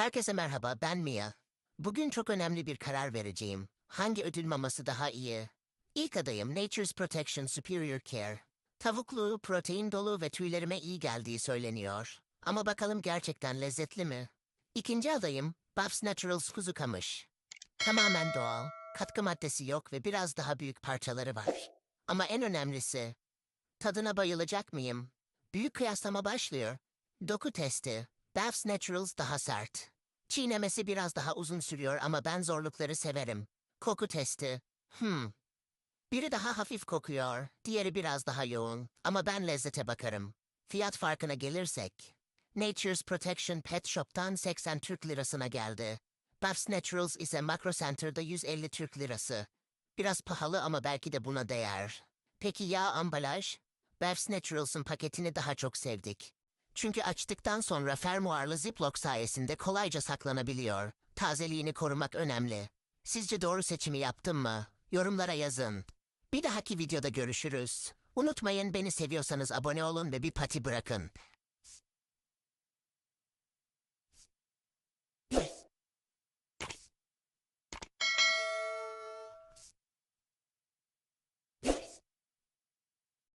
Herkese merhaba, ben Mia. Bugün çok önemli bir karar vereceğim. Hangi ödül maması daha iyi? İlk adayım Nature's Protection Superior Care. Tavuklu, protein dolu ve tüylerime iyi geldiği söyleniyor. Ama bakalım gerçekten lezzetli mi? İkinci adayım Bob's Naturals kuzu kamış. Tamamen doğal, katkı maddesi yok ve biraz daha büyük parçaları var. Ama en önemlisi, tadına bayılacak mıyım? Büyük kıyaslama başlıyor. Doku testi. Bob's Naturals daha sert. Çiğnemesi biraz daha uzun sürüyor ama ben zorlukları severim. Koku testi. Hmm. Biri daha hafif kokuyor, diğeri biraz daha yoğun. Ama ben lezzete bakarım. Fiyat farkına gelirsek. Nature's Protection Pet Shop'tan 80 Türk lirasına geldi. Bob's Naturals ise Makro Center'da 150 Türk lirası. Biraz pahalı ama belki de buna değer. Peki ya ambalaj? Bob's Naturals'ın paketini daha çok sevdik. Çünkü açtıktan sonra fermuarlı Ziploc sayesinde kolayca saklanabiliyor. Tazeliğini korumak önemli. Sizce doğru seçimi yaptım mı? Yorumlara yazın. Bir dahaki videoda görüşürüz. Unutmayın beni seviyorsanız abone olun ve bir pati bırakın.